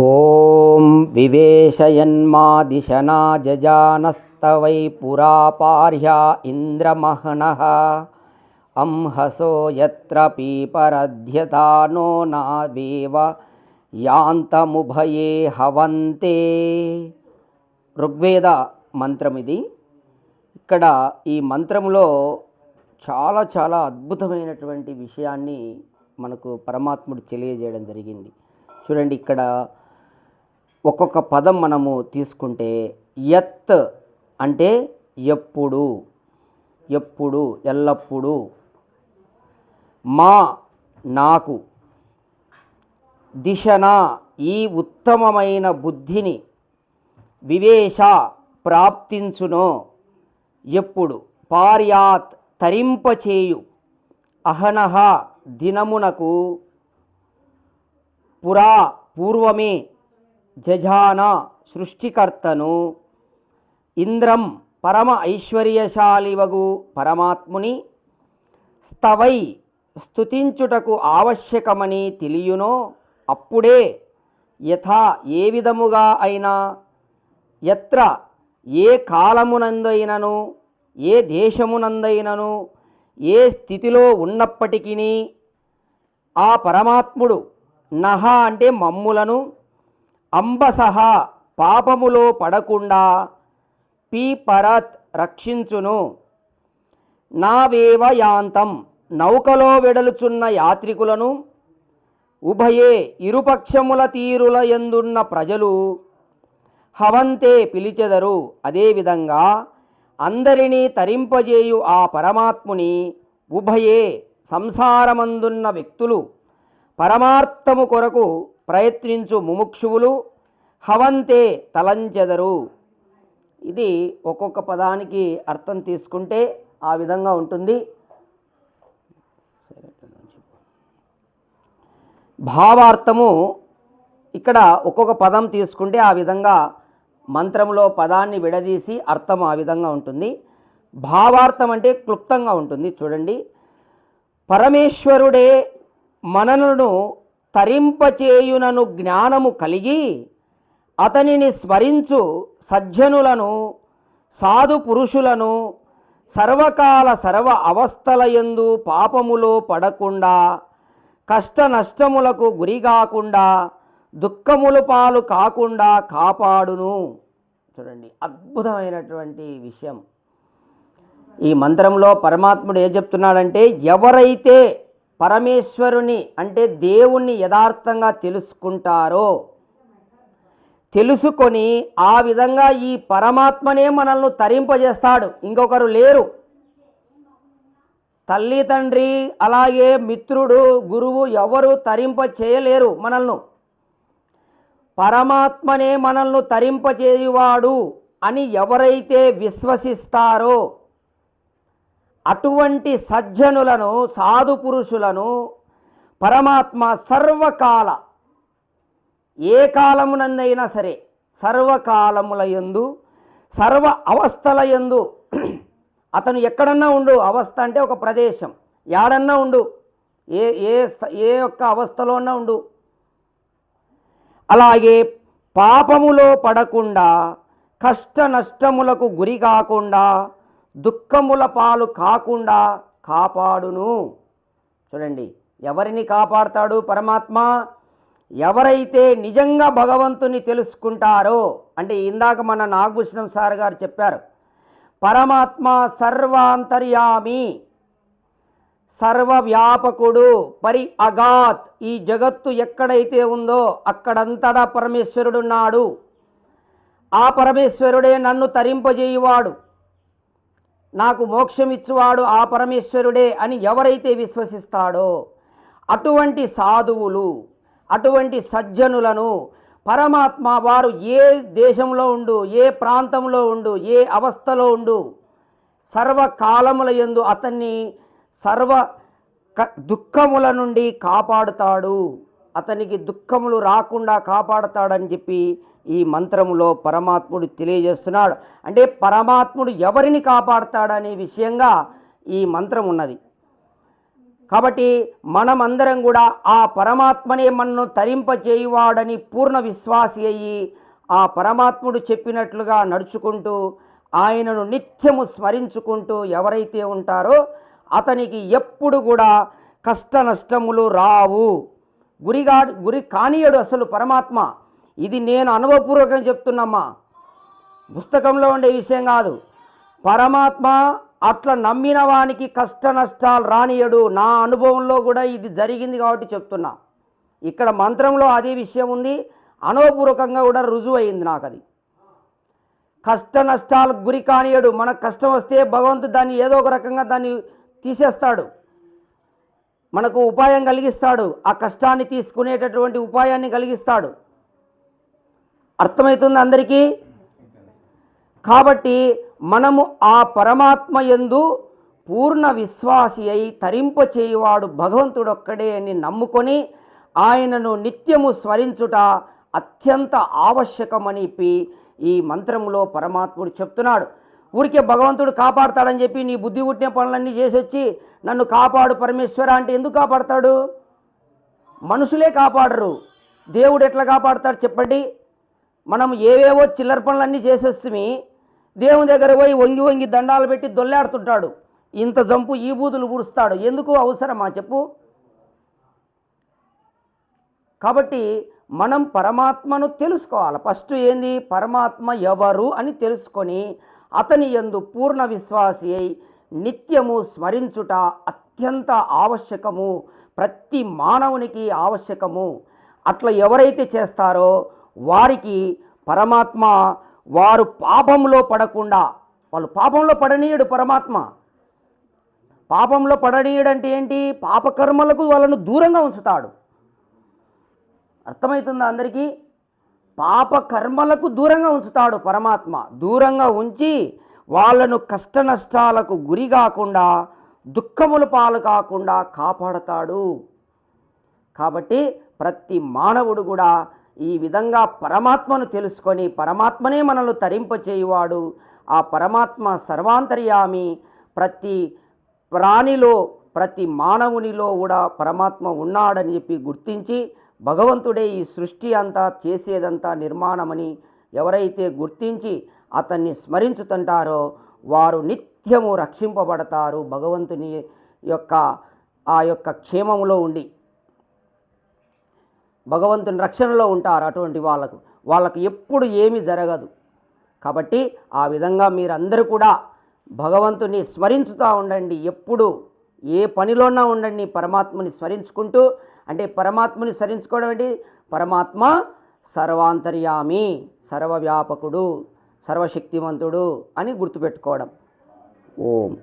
ॐ विवेशयन्मादिशना जजानस्तवै पुरा पार्या इन्द्रमहनः अंहसो यत्र पीपरध्यता नो नावेव యాంతముభయే హవంతే ఋగ్వేద మంత్రం ఇది ఇక్కడ ఈ మంత్రంలో చాలా చాలా అద్భుతమైనటువంటి విషయాన్ని మనకు పరమాత్ముడు తెలియజేయడం జరిగింది చూడండి ఇక్కడ ఒక్కొక్క పదం మనము తీసుకుంటే యత్ అంటే ఎప్పుడు ఎప్పుడు ఎల్లప్పుడూ. మా నాకు. దిశన ఈ ఉత్తమమైన బుద్ధిని వివేశ ప్రాప్తించునో. ఎప్పుడు పార్యాత్ తరింపచేయు. అహనహ దినమునకు పురా పూర్వమే జజాన సృష్టికర్తను. ఇంద్రం పరమ ఐశ్వర్యశాలివగు పరమాత్ముని స్తవై స్థుతించుటకు ఆవశ్యకమని తెలియునో అప్పుడే యథా ఏ విధముగా అయినా ఎత్ర ఏ కాలమునందైనను ఏ దేశమునందైనను ఏ స్థితిలో ఉన్నప్పటికీ ఆ పరమాత్ముడు నహ అంటే మమ్ములను అంబసహ పాపములో పడకుండా పీ పరత్ రక్షించును. నావేవ యాంతం నౌకలో వెడలుచున్న యాత్రికులను ఉభయే ఇరుపక్షముల తీరుల ఎందున్న ప్రజలు హవంతే పిలిచెదరు. అదేవిధంగా అందరినీ తరింపజేయు ఆ పరమాత్ముని ఉభయే సంసారమందున్న వ్యక్తులు పరమార్థము కొరకు ప్రయత్నించు ముముక్షువులు హవంతే తలంచెదరు. ఇది ఒక్కొక్క పదానికి అర్థం తీసుకుంటే ఆ విధంగా ఉంటుంది. భావార్థము ఇక్కడ ఒక్కొక్క పదం తీసుకుంటే ఆ విధంగా మంత్రంలో పదాన్ని విడదీసి అర్థం ఆ విధంగా ఉంటుంది. భావార్థం అంటే క్లుప్తంగా ఉంటుంది. చూడండి. పరమేశ్వరుడే మనలను తరింపచేయునను జ్ఞానము కలిగి అతనిని స్మరించు సజ్జనులను సాధు పురుషులను సర్వకాల సర్వ అవస్థలయందు పాపములో పడకుండా కష్ట నష్టములకు గురి కాకుండా దుఃఖములు పాలు కాకుండా కాపాడును. చూడండి అద్భుతమైనటువంటి విషయం. ఈ మంత్రంలో పరమాత్ముడు ఏం చెప్తున్నాడంటే ఎవరైతే పరమేశ్వరుని అంటే దేవుణ్ణి యథార్థంగా తెలుసుకుంటారో. తెలుసుకొని ఆ విధంగా ఈ పరమాత్మనే మనల్ని తరింపజేస్తాడు. ఇంకొకరు లేరు. తల్లి తండ్రి అలాగే మిత్రుడు గురువు ఎవరు తరింప చేయలేరు మనల్ని. పరమాత్మనే మనల్ని తరింపచేయువాడు అని ఎవరైతే విశ్వసిస్తారో అటువంటి సజ్జనులను సాధు పురుషులను పరమాత్మ సర్వకాల ఏ కాలమునందైనా సరే సర్వకాలముల యందు సర్వ అవస్థల యందు అతను ఎక్కడన్నా ఉండు. అవస్థ అంటే ఒక ప్రదేశం. యాడన్నా ఉండు. ఏ ఏ స్థ- ఏ యొక్క అవస్థలోన్నా ఉండు. అలాగే పాపములో పడకుండా కష్ట నష్టములకు గురి కాకుండా దుఃఖముల పాలు కాకుండా కాపాడును. చూడండి ఎవరిని కాపాడతాడు పరమాత్మ? ఎవరైతే నిజంగా భగవంతుని తెలుసుకుంటారో అంటే ఇందాక మన నాగభూషణం సార్ గారు చెప్పారు పరమాత్మ సర్వాంతర్యామి సర్వవ్యాపకుడు పరి అగాత్ ఈ జగత్తు ఎక్కడైతే ఉందో అక్కడంతటా పరమేశ్వరుడున్నాడు. ఆ పరమేశ్వరుడే నన్ను తరింపజేయువాడు. నాకు మోక్షమిచ్చువాడు ఆ పరమేశ్వరుడే అని ఎవరైతే విశ్వసిస్తాడో అటువంటి సాధువులు అటువంటి సజ్జనులను పరమాత్మ వారు ఏ దేశంలో ఉండు ఏ ప్రాంతంలో ఉండు ఏ అవస్థలో ఉండు సర్వకాలముల యందు అతన్ని సర్వ క- దుఃఖముల నుండి కాపాడుతాడు. అతనికి దుఃఖములు రాకుండా కాపాడుతాడని చెప్పి ఈ మంత్రములో పరమాత్ముడు తెలియజేస్తున్నాడు. అంటే పరమాత్ముడు ఎవరిని కాపాడుతాడనే విషయంగా ఈ మంత్రం ఉన్నది. కాబట్టి మనమందరం కూడా ఆ పరమాత్మనే మనను తరింపచేయువాడని పూర్ణ విశ్వాసి అయ్యి ఆ పరమాత్ముడు చెప్పినట్లుగా నడుచుకుంటూ ఆయనను నిత్యము స్మరించుకుంటూ ఎవరైతే ఉంటారో అతనికి ఎప్పుడు కూడా కష్ట నష్టములు రావు. గురిగా గురి కానియడు అసలు పరమాత్మ. ఇది నేను అనుభవపూర్వకంగా చెప్తున్నమ్మా. పుస్తకంలో ఉండే విషయం కాదు. పరమాత్మ అట్లా నమ్మిన వానికి కష్ట నష్టాలు రానియడు. నా అనుభవంలో కూడా ఇది జరిగింది కాబట్టి చెప్తున్నా. ఇక్కడ మంత్రంలో అదే విషయం ఉంది. అనుభవపూర్వకంగా కూడా రుజువు అయింది నాకు అది కష్ట నష్టాలకు గురి కానియడు. మనకు కష్టం వస్తే భగవంతుడు దాన్ని ఏదో ఒక రకంగా దాన్ని తీసేస్తాడు. మనకు ఉపాయం కలిగిస్తాడు. ఆ కష్టాన్ని తీసుకునేటటువంటి ఉపాయాన్ని కలిగిస్తాడు. అర్థమవుతుంది అందరికీ? కాబట్టి మనము ఆ పరమాత్మ యందు పూర్ణ విశ్వాసి అయి తరింపచేయువాడు భగవంతుడొక్కడే అని నమ్ముకొని ఆయనను నిత్యము స్మరించుట అత్యంత ఆవశ్యకమని ఈ మంత్రంలో పరమాత్ముడు చెప్తున్నాడు. ఊరికే భగవంతుడు కాపాడతాడని చెప్పి నీ బుద్ధి పుట్టిన పనులన్నీ చేసి వచ్చి నన్ను కాపాడు పరమేశ్వర అంటే ఎందుకు కాపాడతాడు? మనుషులే కాపాడరు. దేవుడు ఎట్లా కాపాడతాడు చెప్పండి? మనం ఏవేవో చిల్లర పనులన్నీ చేసేస్తుమి దేవుని దగ్గర పోయి వంగి వంగి దండాలు పెట్టి దొల్లాడుతుంటాడు. ఇంత జంపు ఈ బూదులు పూడుస్తాడు ఎందుకు అవసరమా చెప్పు? కాబట్టి మనం పరమాత్మను తెలుసుకోవాలి. ఫస్ట్ ఏంది? పరమాత్మ ఎవరు అని తెలుసుకొని అతని యందు పూర్ణ విశ్వాసి అయి నిత్యము స్మరించుట అత్యంత ఆవశ్యకము. ప్రతి మానవునికి ఆవశ్యకము. అట్లా ఎవరైతే చేస్తారో వారికి పరమాత్మ వారు పాపంలో పడకుండా వాళ్ళు పాపంలో పడనీయడు పరమాత్మ. పాపంలో పడనీయడంటే ఏంటి? పాపకర్మలకు వాళ్ళను దూరంగా ఉంచుతాడు. అర్థమవుతుందా అందరికీ? పాపకర్మలకు దూరంగా ఉంచుతాడు పరమాత్మ. దూరంగా ఉంచి వాళ్ళను కష్ట నష్టాలకు గురి కాకుండా దుఃఖముల పాలు కాకుండా కాపాడతాడు. కాబట్టి ప్రతి మానవుడు కూడా ఈ విధంగా పరమాత్మను తెలుసుకొని పరమాత్మనే మనల్ని తరింపచేయువాడు ఆ పరమాత్మ సర్వాంతర్యామి. ప్రతి ప్రాణిలో ప్రతి మానవునిలో కూడా పరమాత్మ ఉన్నాడని చెప్పి గుర్తించి భగవంతుడే ఈ సృష్టి అంతా చేసేదంతా నిర్మాణమని ఎవరైతే గుర్తించి అతన్ని స్మరించుతుంటారో వారు నిత్యము రక్షింపబడతారు భగవంతుని యొక్క ఆ యొక్క క్షేమములో ఉండి. భగవంతుని రక్షణలో ఉంటారు అటువంటి వాళ్ళకు. వాళ్ళకు ఎప్పుడు ఏమీ జరగదు. కాబట్టి ఆ విధంగా మీరందరూ కూడా భగవంతుని స్మరించుతూ ఉండండి. ఎప్పుడు ఏ పనిలోనా ఉండండి పరమాత్మని స్మరించుకుంటూ. అంటే పరమాత్మని స్మరించుకోవడం ఏంటి? పరమాత్మ సర్వాంతర్యామి సర్వవ్యాపకుడు సర్వశక్తివంతుడు అని గుర్తుపెట్టుకోవడం. ఓం.